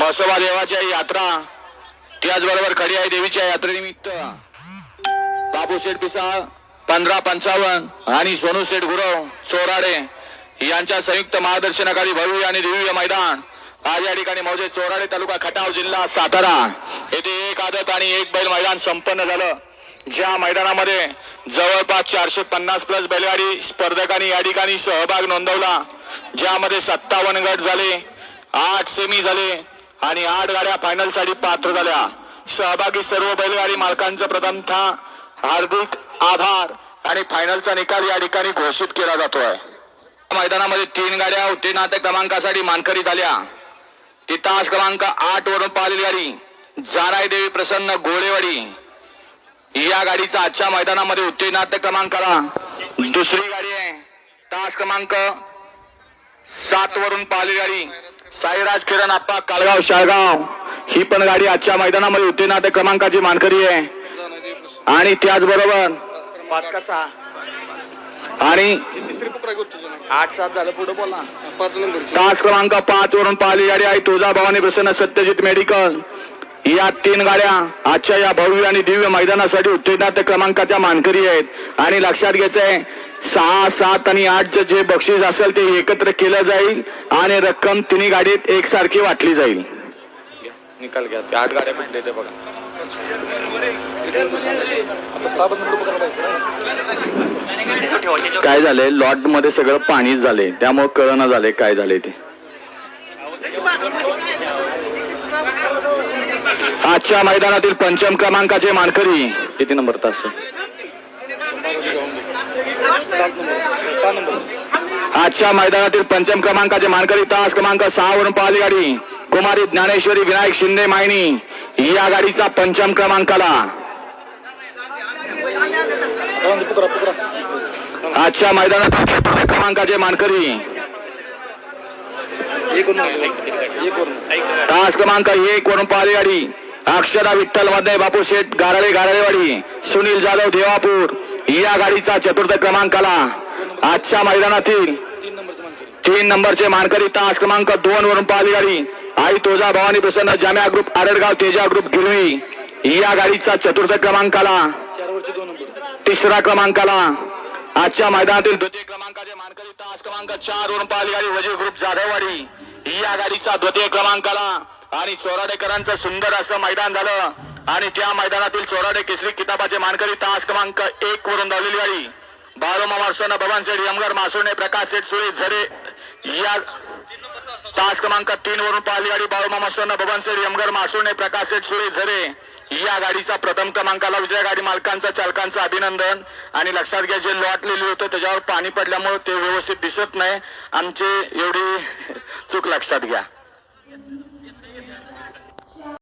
म्हसोबा देवाच्या यात्रा. त्याचबरोबर खडी आहे देवीच्या यात्रेनिमित्त. बाबू शेठ पिसाळ पंधरा पंचावन्न आणि सोनू शेठ गुरव चोराडे यांच्या संयुक्त मार्गदर्शनाखाली भव्य आणि दिव्य मैदान. आज या ठिकाणी मौजे चोराडे तालुका खटाव जिल्हा सातारा. येथे एक आदत आणि एक बैल मैदान संपन्न झालं. ज्या मैदानामध्ये जवळपास चारशे पन्नास प्लस बैलगाडी स्पर्धकांनी या ठिकाणी सहभाग नोंदवला. ज्यामध्ये सत्तावन्न गट झाले आठ सेमी झाले आणि आठ गाड्या फायनलसाठी पात्र झाल्या. सहभागी सर्व बैलगाडी मालकांचं प्रथमतः हार्दिक आभार. आणि फायनलचा निकाल या ठिकाणी घोषित केला जातोय. मैदानामध्ये तीन गाड्या उत्तीर्णार्थ क्रमांकासाठी मानकरी झाल्या. ती तास क्रमांक आठ वरून पाहिलेली गाडी. जाराई देवी प्रसन्न गोळेवाडी. या गाडीचा आजच्या मैदानामध्ये उत्तीर्णार्थ क्रमांकाला दुसरी गाडी आहे. तास क्रमांक सात वरून पाहिलेली गाडी. साईराज किरण आप्पा कालगाव शाळगाव. ही पण गाडी आजच्या मैदानामध्ये उत्तीर्णार्थ क्रमांकाची मानकरी आहे. आणि त्याचबरोबर पाच का सहा? आणि आठ सात झालं. पुढे बोला. पाच क्रमांक पाच वरून पाहिली गाडी आहे. तुळजा भवानी प्रसन्न सत्यजित मेडिकल. या तीन गाड्या आजच्या या भव्य आणि दिव्य मैदानासाठी उत्तेजनार्थ क्रमांकाच्या मानकरी आहेत. आणि लक्षात घ्यायचंय सहा सात आणि आठचं जे बक्षीस असेल ते एकत्र केलं जाईल आणि रक्कम तिन्ही गाडीत एकसारखी वाटली जाईल. निकाल घ्या. ते आठ गाड्या कुठले ते बघा. काय झालंय? लॉटमध्ये सगळं पाणीच झालंय. त्यामुळे कळना झालंय काय झालंय ते. आजच्या मैदानातील पंचम क्रमांकाचे मानकरी किती नंबर तास? आजच्या मैदानातील पंचम क्रमांकाचे मानकरी तास क्रमांक सहा वरून पाहिली गाडी कुमारी ज्ञानेश्वरी विनायक शिंदे मायणी या गाडीचा पंचम क्रमांकाला. आजच्या मैदानातील क्रमांकाचे मानकरी एक वरून एक वरून तास क्रमांक एक वरून पाहिली गाडी? अक्षरा विठ्ठलमध्ये बापू शेठ गाराळे गाराळेवाडी सुनील जाधव देवापूर। या गाडीचा चतुर्थ क्रमांकाला आजच्या मैदानातील तीन नंबरचे मानकरी तास क्रमांक दोन वरून पाहिली गाडी. आई तुळजा भवानी प्रसन्न जाम्या ग्रुप आरडगाव तेजा ग्रुप गिरवी. या गाडीचा चतुर्थ क्रमांकाला तिसरा क्रमांकाला आजच्या मैदानातील द्वितीय क्रमांकाचे मानकरी तास क्रमांक चार वरून पाहिली गाडी वजीर ग्रुप जाधववाडी या गाडीचा द्वितीय क्रमांकाला आणि चोराडेकरांचं सुंदर असं मैदान झालं. आणि त्या मैदानातील चोराडे केसरी किताबाचे मानकरी तास क्रमांक एक वरून धावलेली गाडी. बाळोमा मार्सोना शेठ यमगर मासुर्णे प्रकाश शेठ सुळे झरे या तास क्रमांक तीन वरून पाहिली गाडी. बाळोमा मास्टरनं बबन शेठ यमगर मासुर्णे प्रकाश शेठ सुळे झरे. या गाडीचा प्रथम क्रमांकाला विजय गाडी मालकांचा चालकांचं अभिनंदन. आणि लक्षात घ्या जे लॉट लिहिलं होतं त्याच्यावर पाणी पडल्यामुळे ते व्यवस्थित दिसत नाही. आमचे एवढी चूक लक्षात घ्या.